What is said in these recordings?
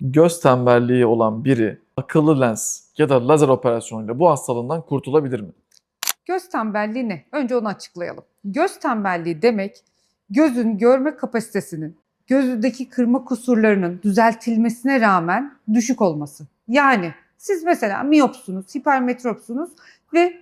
göz tembelliği olan biri akıllı lens ya da lazer operasyonuyla bu hastalığından kurtulabilir mi? Göz tembelliği ne? Önce onu açıklayalım. Göz tembelliği demek gözün görme kapasitesinin gözündeki kırma kusurlarının düzeltilmesine rağmen düşük olması. Yani siz mesela miyopsunuz, hipermetropsunuz ve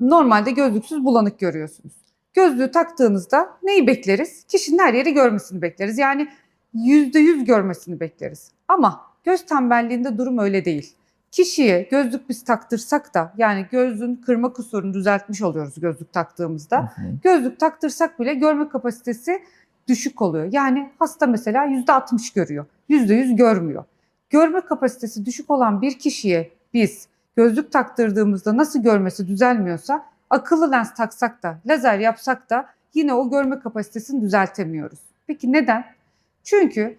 normalde gözlüksüz bulanık görüyorsunuz. Gözlüğü taktığınızda neyi bekleriz? Kişinin her yeri görmesini bekleriz. Yani %100 görmesini bekleriz. Ama göz tembelliğinde durum öyle değil. Kişiye gözlük biz taktırsak da yani gözün kırma kusurunu düzeltmiş oluyoruz gözlük taktığımızda. Hı hı. Gözlük taktırsak bile görme kapasitesi düşük oluyor. Yani hasta mesela %60 görüyor, %100 görmüyor. Görme kapasitesi düşük olan bir kişiye biz gözlük taktırdığımızda nasıl görmesi düzelmiyorsa akıllı lens taksak da, lazer yapsak da yine o görme kapasitesini düzeltemiyoruz. Peki neden? Çünkü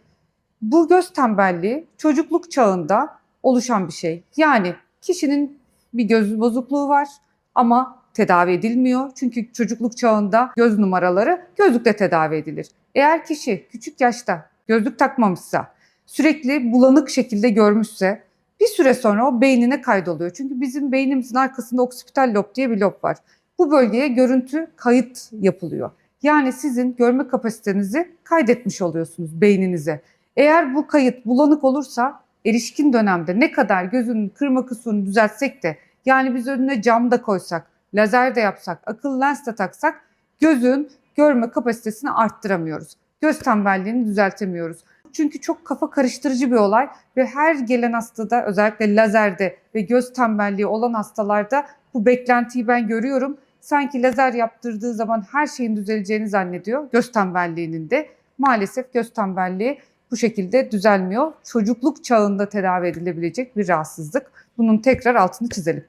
bu göz tembelliği çocukluk çağında oluşan bir şey. Yani kişinin bir göz bozukluğu var ama tedavi edilmiyor. Çünkü çocukluk çağında göz numaraları gözlükle tedavi edilir. Eğer kişi küçük yaşta gözlük takmamışsa, sürekli bulanık şekilde görmüşse bir süre sonra o beynine kaydoluyor. Çünkü bizim beynimizin arkasında oksipital lob diye bir lob var. Bu bölgeye görüntü kayıt yapılıyor. Yani sizin görme kapasitenizi kaydetmiş oluyorsunuz beyninize. Eğer bu kayıt bulanık olursa erişkin dönemde ne kadar gözünün kırma kusurunu düzeltsek de yani biz önüne cam da koysak, lazer de yapsak, akıllı lens de taksak gözün görme kapasitesini arttıramıyoruz. Göz tembelliğini düzeltemiyoruz. Çünkü çok kafa karıştırıcı bir olay ve her gelen hastada özellikle lazerde ve göz tembelliği olan hastalarda bu beklentiyi ben görüyorum. Sanki lazer yaptırdığı zaman her şeyin düzeleceğini zannediyor göz tembelliğinin de. Maalesef göz tembelliği bu şekilde düzelmiyor. Çocukluk çağında tedavi edilebilecek bir rahatsızlık. Bunun tekrar altını çizelim.